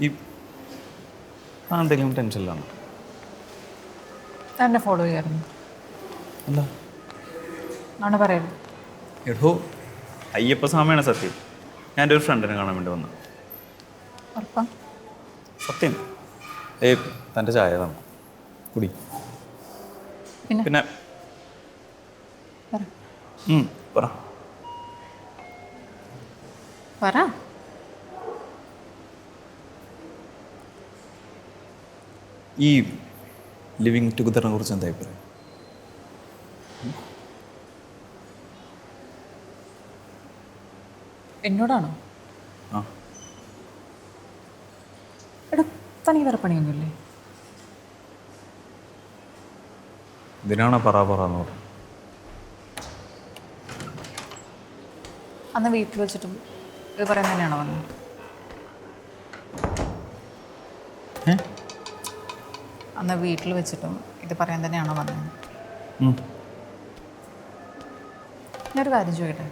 ഈ താൻ എന്തെങ്കിലും ടെൻഷനിലാണ്? തന്നെ ഫോളോ ചെയ്യാറുണ്ട്. എന്താ? ആണ് പറയുന്നത്. എടോ അയ്യപ്പ സ്വാമിയാണ് സത്യം. ഞാൻ എന്റെ ഒരു ഫ്രണ്ടിനെ കാണാൻ വേണ്ടി വന്നു. ഉറപ്പാ? സത്യം. ഏ തന്റെ ചായ തന്നെ. കുടി. പിന്നെ? പിന്നെ? പറ. ഉം, പറ. പറ. ഈ ലിവിങ് ടുഗദറിനെ കുറിച്ച് എന്താ അഭിപ്രായം? എന്നോടാണോ? എടാ തനിക്ക് വേറെ പണിയൊന്നുമില്ലേ? ഇതിനാണ് പറ പറ എന്ന് പറയുന്നത് അന്ന് വീട്ടിൽ വെച്ചിട്ടും ഇത് പറയാൻ തന്നെയാണോ വന്നത്? അന്ന് വീട്ടിൽ വെച്ചിട്ടും ഇത് പറയാൻ തന്നെയാണോ വന്നത്. ഞാനൊരു കാര്യം ചോദിക്കട്ടെ?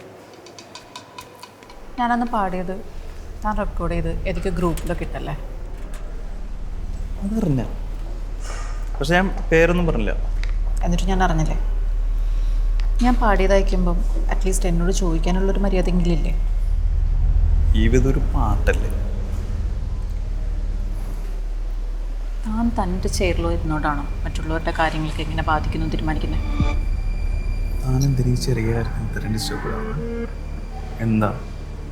ഞാനന്ന് പാടിയത് താൻ റെക്കോർഡ് ചെയ്ത് ഏതൊക്കെ ഗ്രൂപ്പിലൊക്കെ ഇട്ടല്ലേ? അതറിഞ്ഞ പക്ഷെ ഞാൻ പേരൊന്നും പറഞ്ഞില്ല. എന്നിട്ട് ഞാൻ അറിഞ്ഞില്ലേ? ഞാൻ പാടിയതായിക്കുമ്പം അറ്റ്ലീസ്റ്റ് എന്നോട് ചോദിക്കാനുള്ളൊരു മര്യാദയെങ്കിലും ഇല്ലേ ജീവിതം ഒരു പാട്ടല്ലേ താൻ തന്റെ ചെയറിലോ ഇരുന്നോണ്ടാണോ മറ്റുള്ളവരുടെ കാര്യങ്ങൾക്ക് എങ്ങനെ ബാധിക്കുന്നു തീരുമാനിക്കുന്നത് താൻ എന്തിനീ ചെറിയ കാര്യത്തിന് ഇത്രയും ഡിസ്റ്റർബ് എന്താ?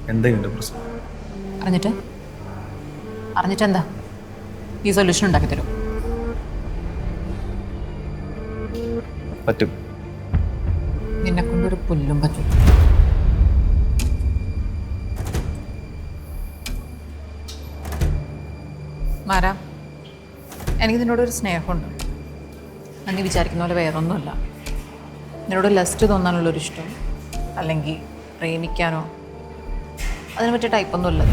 എന്താ ഇതിന്റെ പ്രശ്നം? അറിഞ്ഞിട്ട്? അറിഞ്ഞിട്ട് എന്താ ഈ സൊല്യൂഷൻ ഉണ്ടാക്കി തരും. പറ്റും. നിന്നെ കൊണ്ടൊരു പുല്ലും പറ്റും എനിക്ക് നിന്നോടൊരു സ്നേഹമുണ്ട്. നീ വിചാരിക്കുന്ന പോലെ വേറൊന്നുമല്ല. നിന്നോട് ലസ്റ്റ് തോന്നാനുള്ളൊരു ഇഷ്ടം അല്ലെങ്കിൽ പ്രേമിക്കാനോ അതിനെ പറ്റിയ ടൈപ്പൊന്നും ഇല്ല.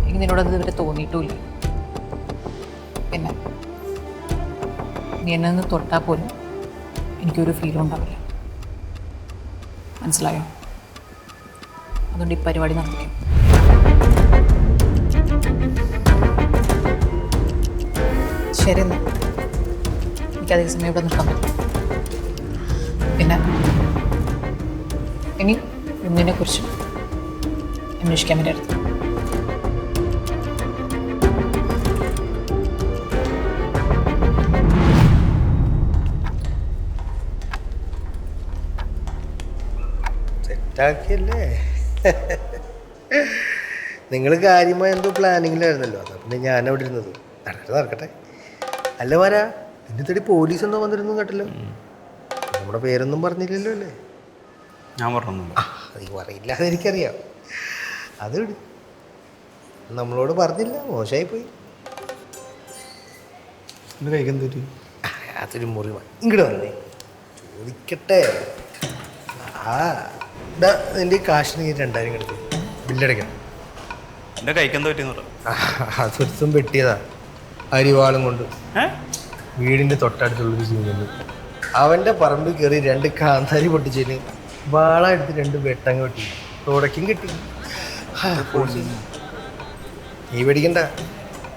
എനിക്ക് നിന്നോട് അത് ഇതുവരെ തോന്നിയിട്ടുമില്ല. പിന്നെ നീ എന്നെ ഒന്ന് തൊട്ടാൽ പോലും എനിക്കൊരു ഫീലും ഉണ്ടാവില്ല. മനസ്സിലായോ? അതുകൊണ്ട് ഈ പരിപാടി നടത്തിക്കും. ശരി എനിക്ക് അധിക സമയം ഇവിടെ നിൽക്കാൻ പറ്റും പിന്നെ ഇനി ഒന്നിനെ കുറിച്ച് അന്വേഷിക്കാൻ വേണ്ടി അടുത്ത് നിങ്ങൾ കാര്യമായ എന്തോ പ്ലാനിങ്ങിലായിരുന്നല്ലോ അതാ പിന്നെ ഞാൻ അവിടെ ഇരുന്നത്. നടക്കട്ടെ നടക്കട്ടെ. അല്ല വരാ. നിന്നെ തേടി പോലീസ് എന്തോ വന്നിരുന്നു കേട്ടല്ലോ. നമ്മുടെ പേരൊന്നും പറഞ്ഞില്ലല്ലോ അല്ലേ? ഞാൻ പറഞ്ഞു നീ പറയില്ല അതെനിക്കറിയാം അത് നമ്മളോട് പറഞ്ഞില്ല മോശമായി പോയി ആ, അതൊരു മുറി ഇങ്ങോട്ട് വന്നേ. ചോദിക്കട്ടെ. ആ ഇതാ നിന്റെ ഈ കാശ് നീ രണ്ടായിരം കിടക്കും ബില്ലടയ്ക്കണം. എന്റെ എന്താ പറ്റിയെന്ന് പറ. ആ, അതൊരുത്തും വെട്ടിയതാ. അരിവാളും കൊണ്ട്. വീടിന്റെ തൊട്ടടുത്തുള്ളൊരു ചീഞ്ഞു അവന്റെ പറമ്പിൽ കയറി രണ്ട് കാന്താരി പൊട്ടിച്ചതിന് വാള എടുത്ത് രണ്ട് വെട്ടങ്ങ് വെട്ടി. തുടക്കും കിട്ടി. നീ പേടിക്കണ്ട.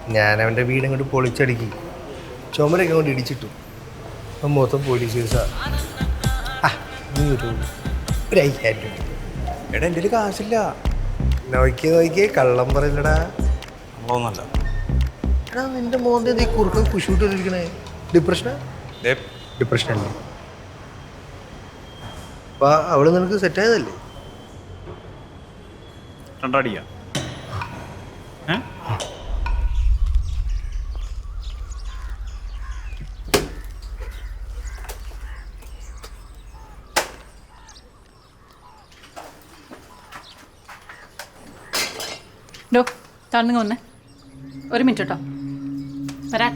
ഞാൻ അവന്റെ വീട് അങ്ങോട്ട് പൊളിച്ചടുക്കി. ചുമരൊക്കെ കൊണ്ട് ഇടിച്ചിട്ടു. അപ്പം മൊത്തം പോലീസ് കേസാ. ആ നീ ഒരു ഒരു അയ്യായിരം എടാ എന്റെ കാശില്ല. നോക്കിയേ നോക്കിയേ കള്ളം പറയില്ലടാ. എടാ നിന്റെ മോന്റെ ഈ കുറുക്ക കുശൂട്ടിരിക്കണേ ഡിപ്രഷനാ ദേ. ഡിപ്രഷൻ അല്ലേ? അപ്പൊ അവൾ നിനക്ക് സെറ്റ് ആയതല്ലേ? രണ്ടടിയാ. ഡോ താഴ്ന്നു വന്നേ. ഒരു മിനിറ്റ് കേട്ടോ. വരാൻ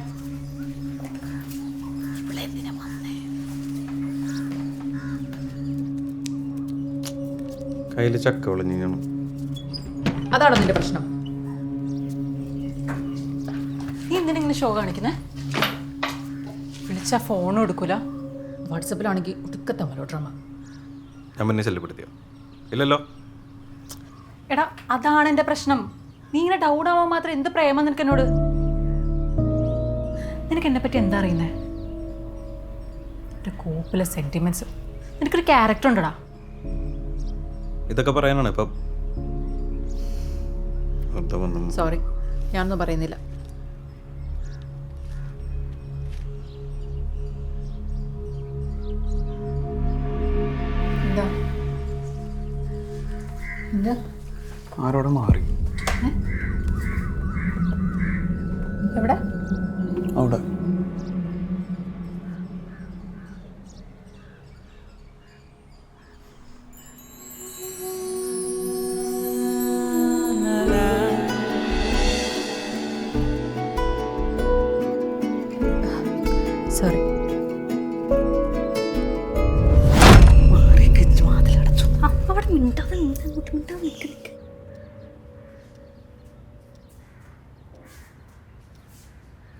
കയ്യിൽ ചക്ക വിളഞ്ഞാണ് അതാണോ നിന്റെ പ്രശ്നം? നീ എന്തിനാ ഇങ്ങനെ ഷോ കാണിക്കുന്നേ? വിളിച്ചാ ഫോണും എടുക്കൂല. വാട്സപ്പിലാണെങ്കിൽ ഒടുക്കത്തെ മലോഡ്രമ ഞാൻ പിന്നെ ശല്യപ്പെടുത്തിയോ? ഇല്ലല്ലോ. എടാ അതാണ് എന്റെ പ്രശ്നം. നീ ഇങ്ങനെ ഡൗൺ ആവാൻ മാത്രം എന്ത് പ്രേമം നിനക്ക് എന്നോട്? നിനക്ക് എന്നെ പറ്റി എന്താ അറിയുന്നത് ഒരു കോപ്പിലെ സെന്റിമെന്റ്സ് നിനക്കൊരു ക്യാരക്ടർ ഉണ്ടടാ? ഇതൊക്കെ പറയാനാണ് ഇപ്പം. സോറി ഞാനൊന്നും പറയുന്നില്ല. ആരോടെ മാറി? എവിടെ? അവിടെ. സോറി അവിടെ മിണ്ടാതെ മിണ്ടാതെ നിൽക്ക് നിൽക്ക് അമ്മേ അവളെവിടെ പോയെന്നാ പറഞ്ഞത് ഇത് എത്രാമത്തെ വട്ടടാ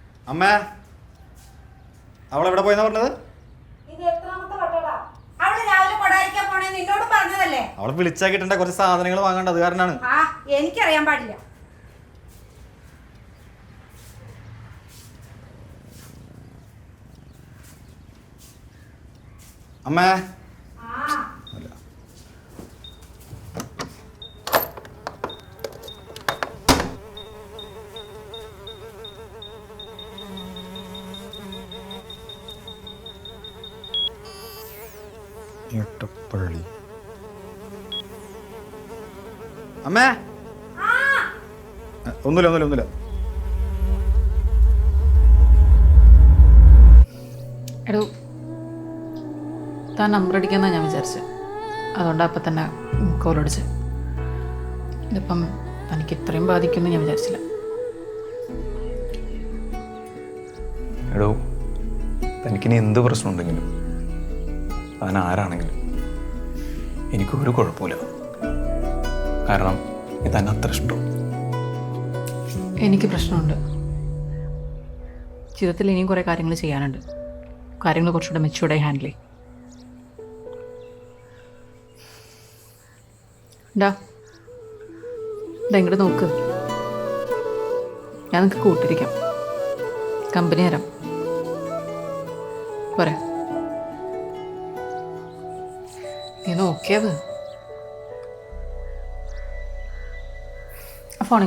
അവൾ രാവിലെ അവൾ എവിടെ നിന്നോട് പറഞ്ഞത് അവളെ വിളിച്ചാ കിട്ടേണ്ട കുറച്ച് സാധനങ്ങൾ വാങ്ങേണ്ട അത് കാരണമാണ് എനിക്കറിയാൻ പാടില്ല. അമ്മേ അമ്മേ. ഒന്നുമില്ല ഒന്നുമില്ല ഒന്നുമില്ല. എടോ താൻ നമ്പർ അടിക്കാന്നാ ഞാൻ വിചാരിച്ചത് അതുകൊണ്ട് അപ്പം തന്നെ കോൾ അടിച്ച്. ഇതിപ്പം തനിക്ക് ഇത്രയും ബാധിക്കുമെന്ന് ഞാൻ വിചാരിച്ചില്ല. എടോ തനിക്കിനി എന്ത് പ്രശ്നമുണ്ടെങ്കിലും താൻ ആരാണെങ്കിലും എനിക്കൊരു കുഴപ്പമില്ല കാരണം ഇതന്നെ അത്ര ഇഷ്ടം. എനിക്ക് പ്രശ്നമുണ്ട്. ജീവിതത്തിൽ ഇനിയും കുറേ കാര്യങ്ങൾ ചെയ്യാനുണ്ട്. കാര്യങ്ങൾ കുറച്ചുകൂടെ മെച്ചൂർഡായി ഹാൻഡിൽ ചെയ്യും. ഇങ്ങോട്ട് നോക്ക്. ഞാൻ നിങ്ങൾക്ക് കൂട്ടിരിക്കാം. കമ്പനി തരാം. പോരാ. നീ നോക്കിയത്?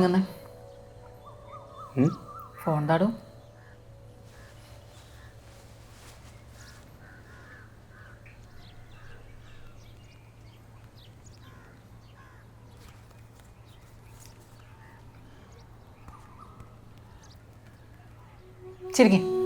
തന്നെ ഫോൺ താടും ചിരിക്കേ.